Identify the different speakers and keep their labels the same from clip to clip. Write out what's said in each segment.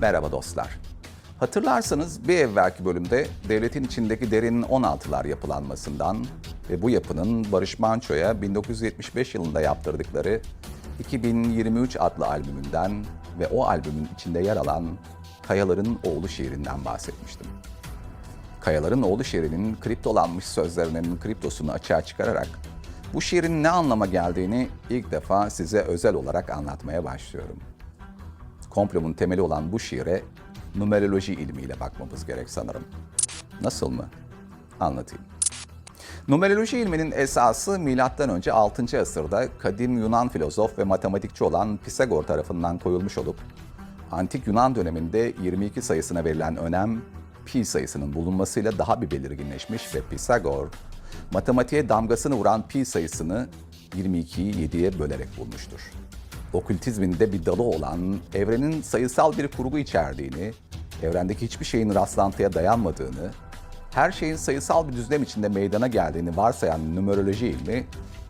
Speaker 1: Merhaba dostlar. Hatırlarsanız bir evvelki bölümde devletin içindeki derin 16'lar yapılanmasından ve bu yapının Barış Manço'ya 1975 yılında yaptırdıkları 2023 adlı albümünden ve o albümün içinde yer alan Kayaların Oğlu şiirinden bahsetmiştim. Kayaların Oğlu şiirinin kriptolanmış sözlerinin kriptosunu açığa çıkararak bu şiirin ne anlama geldiğini ilk defa size özel olarak anlatmaya başlıyorum. Komplomun temeli olan bu şiire numeroloji ilmiyle bakmamız gerek sanırım. Nasıl mı? Anlatayım. Numeroloji ilminin esası M.Ö. 6. asırda kadim Yunan filozof ve matematikçi olan Pisagor tarafından koyulmuş olup antik Yunan döneminde 22 sayısına verilen önem pi sayısının bulunmasıyla daha bir belirginleşmiş ve Pisagor matematiğe damgasını vuran pi sayısını 22'yi 7'ye bölerek bulmuştur. Okültizmin de bir dalı olan evrenin sayısal bir kurgu içerdiğini, evrendeki hiçbir şeyin rastlantıya dayanmadığını, her şeyin sayısal bir düzlem içinde meydana geldiğini varsayan numeroloji ilmi,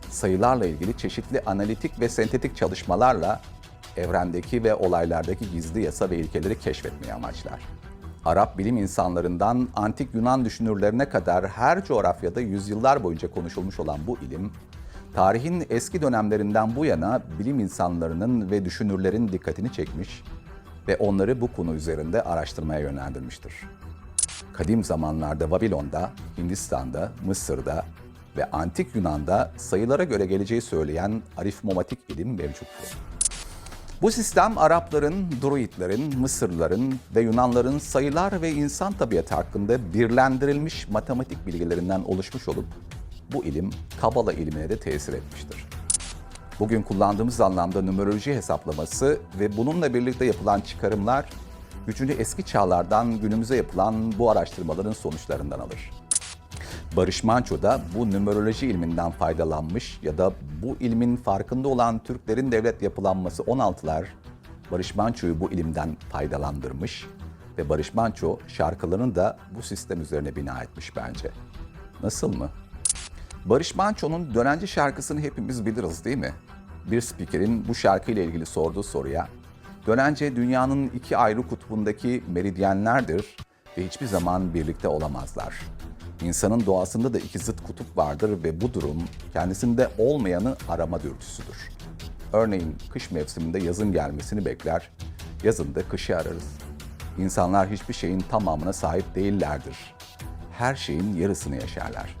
Speaker 1: sayılarla ilgili çeşitli analitik ve sentetik çalışmalarla evrendeki ve olaylardaki gizli yasa ve ilkeleri keşfetmeyi amaçlar. Arap bilim insanlarından antik Yunan düşünürlerine kadar her coğrafyada yüzyıllar boyunca konuşulmuş olan bu ilim, tarihin eski dönemlerinden bu yana bilim insanlarının ve düşünürlerin dikkatini çekmiş ve onları bu konu üzerinde araştırmaya yönlendirmiştir. Kadim zamanlarda Babilon'da, Hindistan'da, Mısır'da ve Antik Yunan'da sayılara göre geleceği söyleyen aritmomatik ilim mevcuttu. Bu sistem Arapların, Druidlerin, Mısırlıların ve Yunanların sayılar ve insan tabiatı hakkında birlendirilmiş matematik bilgilerinden oluşmuş olup bu ilim Kabala ilmine de tesir etmiştir. Bugün kullandığımız anlamda numeroloji hesaplaması ve bununla birlikte yapılan çıkarımlar gücünü eski çağlardan günümüze yapılan bu araştırmaların sonuçlarından alır. Barış Manço da bu numeroloji ilminden faydalanmış ya da bu ilmin farkında olan Türklerin devlet yapılanması 16'lar Barış Manço'yu bu ilimden faydalandırmış ve Barış Manço şarkılarını da bu sistem üzerine bina etmiş bence. Nasıl mı? Barış Manço'nun Dönenci şarkısını hepimiz biliriz değil mi? Bir spikerin bu şarkıyla ilgili sorduğu soruya Dönence dünyanın iki ayrı kutbundaki meridyenlerdir ve hiçbir zaman birlikte olamazlar. İnsanın doğasında da iki zıt kutup vardır ve bu durum kendisinde olmayanı arama dürtüsüdür. Örneğin kış mevsiminde yazın gelmesini bekler, yazında kışı ararız. İnsanlar hiçbir şeyin tamamına sahip değillerdir. Her şeyin yarısını yaşarlar.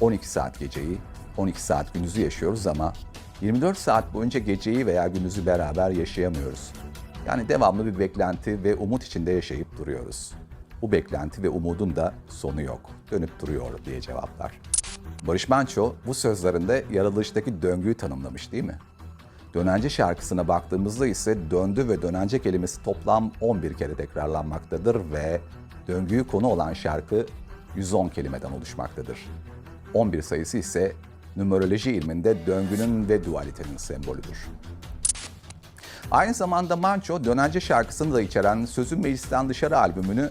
Speaker 1: 12 saat geceyi, 12 saat gündüzü yaşıyoruz ama 24 saat boyunca geceyi veya gündüzü beraber yaşayamıyoruz. Yani devamlı bir beklenti ve umut içinde yaşayıp duruyoruz. Bu beklenti ve umudun da sonu yok. Dönüp duruyor diye cevaplar. Barış Manço bu sözlerinde yaratılıştaki döngüyü tanımlamış değil mi? Dönence şarkısına baktığımızda ise döndü ve dönence kelimesi toplam 11 kere tekrarlanmaktadır ve döngüyü konu olan şarkı 110 kelimeden oluşmaktadır. 11 sayısı ise numeroloji ilminde döngünün ve dualitenin sembolüdür. Aynı zamanda Manço dönence şarkısını da içeren Sözün Meclisten Dışarı albümünü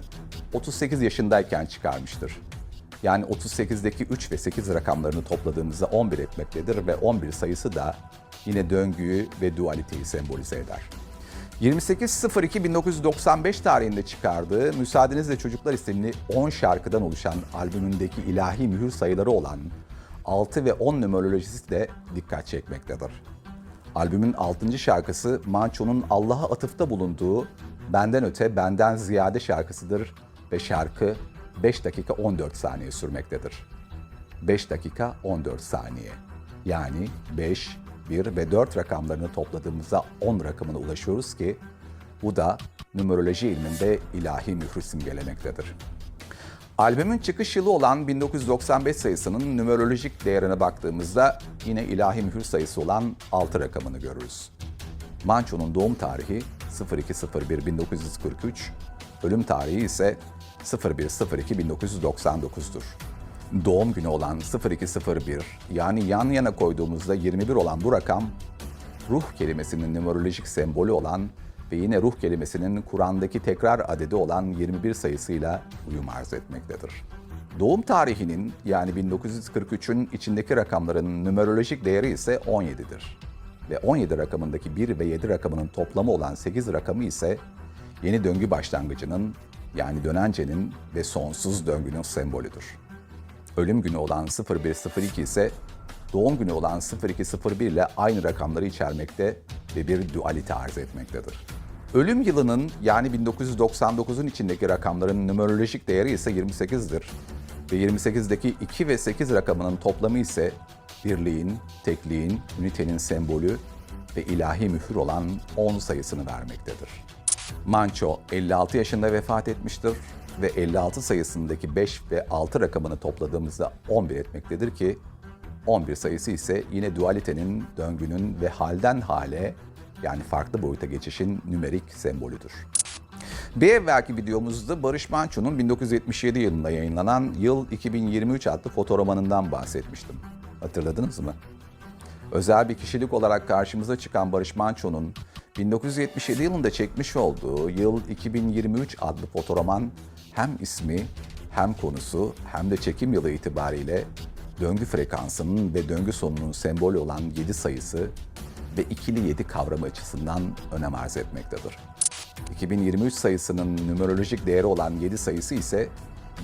Speaker 1: 38 yaşındayken çıkarmıştır. Yani 38'deki 3 ve 8 rakamlarını topladığımızda 11 etmektedir ve 11 sayısı da yine döngüyü ve dualiteyi sembolize eder. 28.02.1995 tarihinde çıkardığı Müsaadenizle Çocuklar isimli 10 şarkıdan oluşan albümündeki ilahi mühür sayıları olan 6 ve 10 numerolojisi de dikkat çekmektedir. Albümün 6. şarkısı Manço'nun Allah'a atıfta bulunduğu Benden Öte Benden Ziyade şarkısıdır ve şarkı 5 dakika 14 saniye sürmektedir. 5 dakika 14 saniye. Yani 5, 1 ve 4 rakamlarını topladığımızda 10 rakamına ulaşıyoruz ki bu da numeroloji ilminde ilahi mührü simgelemektedir. Albümün çıkış yılı olan 1995 sayısının numerolojik değerine baktığımızda yine ilahi mühür sayısı olan 6 rakamını görürüz. Manço'nun doğum tarihi 02.01.1943, ölüm tarihi ise 01.02.1999'dur. Doğum günü olan 0201 yani yan yana koyduğumuzda 21 olan bu rakam ruh kelimesinin numerolojik sembolü olan ve yine ruh kelimesinin Kur'an'daki tekrar adedi olan 21 sayısıyla uyum arz etmektedir. Doğum tarihinin yani 1943'ün içindeki rakamların numerolojik değeri ise 17'dir. Ve 17 rakamındaki 1 ve 7 rakamının toplamı olan 8 rakamı ise yeni döngü başlangıcının yani dönencenin ve sonsuz döngünün sembolüdür. Ölüm günü olan 0102 ise doğum günü olan 0201 ile aynı rakamları içermekte ve bir dualite arz etmektedir. Ölüm yılının yani 1999'un içindeki rakamların numerolojik değeri ise 28'dir ve 28'deki 2 ve 8 rakamının toplamı ise birliğin, tekliğin, ünitenin sembolü ve ilahi mühür olan 10 sayısını vermektedir. Manço 56 yaşında vefat etmiştir ve 56 sayısındaki 5 ve 6 rakamını topladığımızda 11 etmektedir ki 11 sayısı ise yine dualitenin, döngünün ve halden hale yani farklı boyuta geçişin nümerik sembolüdür. Bir evvelki videomuzda Barış Manço'nun 1977 yılında yayınlanan Yıl 2023 adlı fotoromanından bahsetmiştim. Hatırladınız mı? Özel bir kişilik olarak karşımıza çıkan Barış Manço'nun 1977 yılında çekmiş olduğu Yıl 2023 adlı fotoroman hem ismi hem konusu hem de çekim yılı itibariyle döngü frekansının ve döngü sonunun sembolü olan 7 sayısı ve ikili 7 kavramı açısından önem arz etmektedir. 2023 sayısının numerolojik değeri olan 7 sayısı ise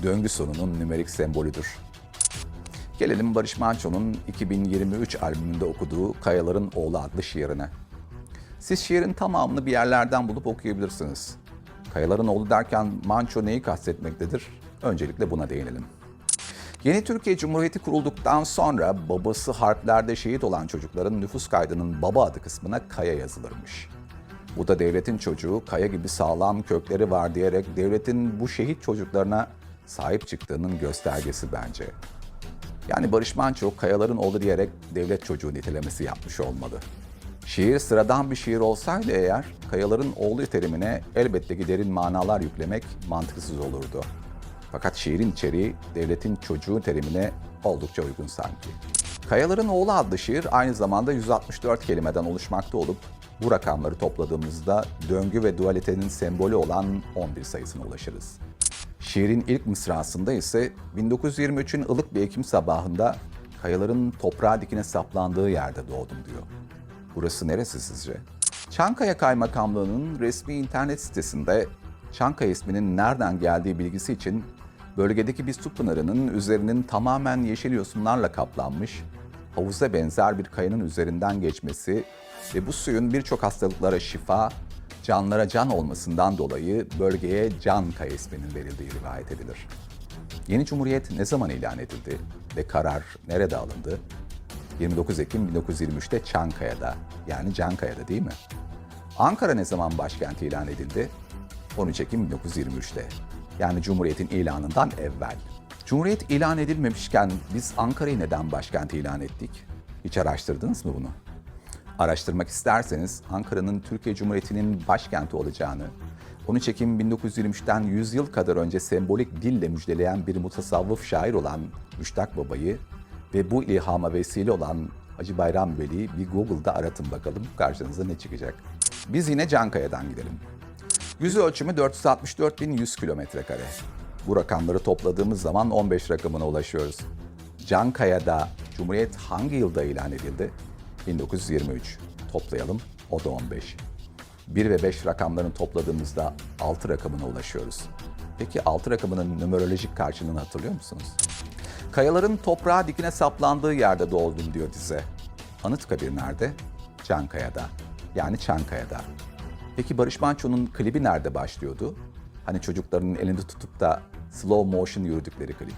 Speaker 1: döngü sonunun nümerik sembolüdür. Gelelim Barış Manço'nun 2023 albümünde okuduğu Kayaların Oğlu adlı şiirine. Siz şiirin tamamını bir yerlerden bulup okuyabilirsiniz. Kayaların Oğlu derken Manço neyi kastetmektedir? Öncelikle buna değinelim. Yeni Türkiye Cumhuriyeti kurulduktan sonra babası harplerde şehit olan çocukların nüfus kaydının baba adı kısmına Kaya yazılırmış. Bu da devletin çocuğu kaya gibi sağlam kökleri var diyerek devletin bu şehit çocuklarına sahip çıktığının göstergesi bence. Yani Barış Manço kayaların oğlu diyerek devlet çocuğu nitelemesi yapmış olmalı. Şiir sıradan bir şiir olsaydı eğer, kayaların oğlu terimine elbette ki derin manalar yüklemek mantıksız olurdu. Fakat şiirin içeriği devletin çocuğu terimine oldukça uygun sanki. Kayaların Oğlu adlı şiir aynı zamanda 164 kelimeden oluşmakta olup bu rakamları topladığımızda döngü ve dualitenin sembolü olan 11 sayısına ulaşırız. Şiirin ilk mısrasında ise 1923'ün ılık bir Ekim sabahında kayaların toprağa dikine saplandığı yerde doğdum diyor. Burası neresi sizce? Çankaya Kaymakamlığı'nın resmi internet sitesinde Çankaya isminin nereden geldiği bilgisi için bölgedeki bir su pınarının üzerinin tamamen yeşil yosunlarla kaplanmış, havuza benzer bir kayanın üzerinden geçmesi ve bu suyun birçok hastalıklara şifa, canlara can olmasından dolayı bölgeye Can Kaya isminin verildiği rivayet edilir. Yeni Cumhuriyet ne zaman ilan edildi ve karar nerede alındı? 29 Ekim 1923'te Çankaya'da yani Cankaya'da değil mi? Ankara ne zaman başkent ilan edildi? 13 Ekim 1923'te. Yani Cumhuriyet'in ilanından evvel. Cumhuriyet ilan edilmemişken biz Ankara'yı neden başkent ilan ettik? Hiç araştırdınız mı bunu? Araştırmak isterseniz Ankara'nın Türkiye Cumhuriyeti'nin başkenti olacağını, 13 Ekim 1923'ten 100 yıl kadar önce sembolik dille müjdeleyen bir mutasavvıf şair olan Müştak Baba'yı ve bu ilhama vesile olan Hacı Bayram Veli'yi bir Google'da aratın bakalım karşınıza ne çıkacak. Biz yine Cankaya'dan gidelim. Yüz ölçümü 464.100 kilometre kare. Bu rakamları topladığımız zaman 15 rakamına ulaşıyoruz. Cankaya'da Cumhuriyet hangi yılda ilan edildi? 1923. Toplayalım, o da 15. 1 ve 5 rakamlarını topladığımızda 6 rakamına ulaşıyoruz. Peki 6 rakamının numerolojik karşılığını hatırlıyor musunuz? Kayaların toprağa dikine saplandığı yerde doğdum diyor dize. Anıtkabir nerede? Cankaya'da. Yani Çankaya'da. Peki Barış Manço'nun klibi nerede başlıyordu? Hani çocukların elinde tutup da slow motion yürüdükleri klip.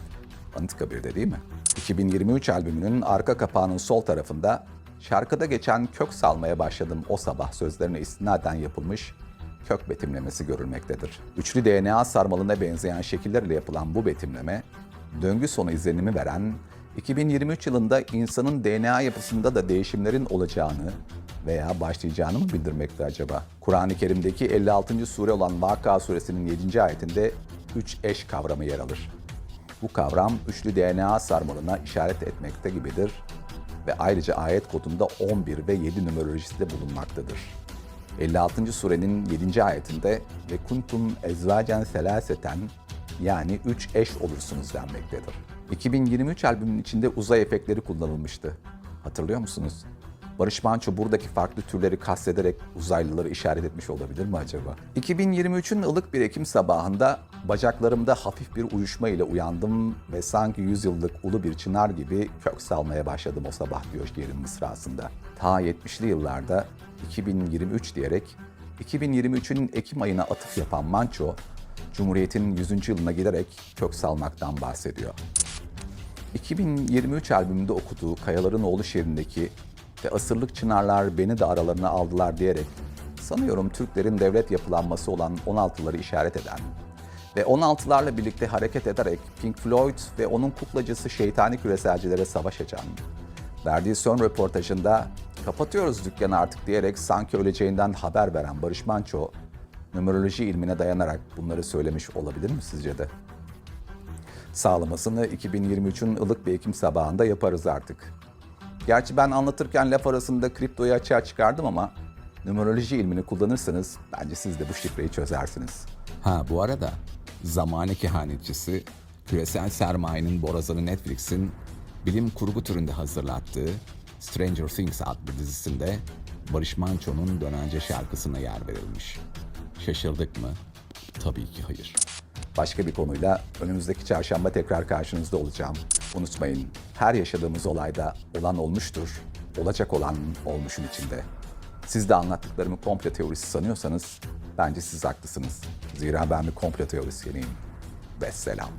Speaker 1: Anıtkabir'de değil mi? 2023 albümünün arka kapağının sol tarafında şarkıda geçen kök salmaya başladım o sabah sözlerine istinaden yapılmış kök betimlemesi görülmektedir. Üçlü DNA sarmalına benzeyen şekillerle yapılan bu betimleme, döngü sonu izlenimi veren, 2023 yılında insanın DNA yapısında da değişimlerin olacağını veya başlayacağını mı bildirmekte acaba? Kur'an-ı Kerim'deki 56. sure olan Vakıa suresinin 7. ayetinde üç eş kavramı yer alır. Bu kavram üçlü DNA sarmalına işaret etmekte gibidir ve ayrıca ayet kodunda 11 ve 7 numerolojisi de bulunmaktadır. 56. surenin 7. ayetinde ve kuntum ezvacen selaseten yani 3 eş olursunuz denmektedir. 2023 albümünün içinde uzay efektleri kullanılmıştı. Hatırlıyor musunuz? Barış Manço buradaki farklı türleri kastederek uzaylıları işaret etmiş olabilir mi acaba? 2023'ün ılık bir Ekim sabahında bacaklarımda hafif bir uyuşma ile uyandım ve sanki 100 yıllık ulu bir çınar gibi kök salmaya başladım o sabah diyor şiirin mısrasında. Ta 70'li yıllarda 2023 diyerek 2023'ün Ekim ayına atıf yapan Manço, Cumhuriyet'in 100. yılına giderek kök salmaktan bahsediyor. 2023 albümünde okuduğu Kayaların Oğlu şiirindeki ve asırlık çınarlar beni de aralarına aldılar diyerek sanıyorum Türklerin devlet yapılanması olan 16'ları işaret eden ve 16'larla birlikte hareket ederek Pink Floyd ve onun kuklacısı şeytani küreselcilere savaş açan, verdiği son röportajında kapatıyoruz dükkanı artık diyerek sanki öleceğinden haber veren Barış Manço, numeroloji ilmine dayanarak bunları söylemiş olabilir mi sizce de? Sağlamasını 2023'ün ılık bir Ekim sabahında yaparız artık. Gerçi ben anlatırken laf arasında kriptoyu açığa çıkardım ama numeroloji ilmini kullanırsanız bence siz de bu şifreyi çözersiniz.
Speaker 2: Ha bu arada zamane kehanetçisi küresel sermayenin borazanı Netflix'in bilim kurgu türünde hazırlattığı Stranger Things adlı dizisinde Barış Manço'nun Dönence şarkısına yer verilmiş. Şaşırdık mı? Tabii ki hayır.
Speaker 1: Başka bir konuyla önümüzdeki çarşamba tekrar karşınızda olacağım. Unutmayın, her yaşadığımız olayda olan olmuştur, olacak olan olmuşun içinde. Siz de anlattıklarımı komplo teorisi sanıyorsanız bence siz haklısınız. Zira ben bir komplo teorisyeniyim. Vesselam.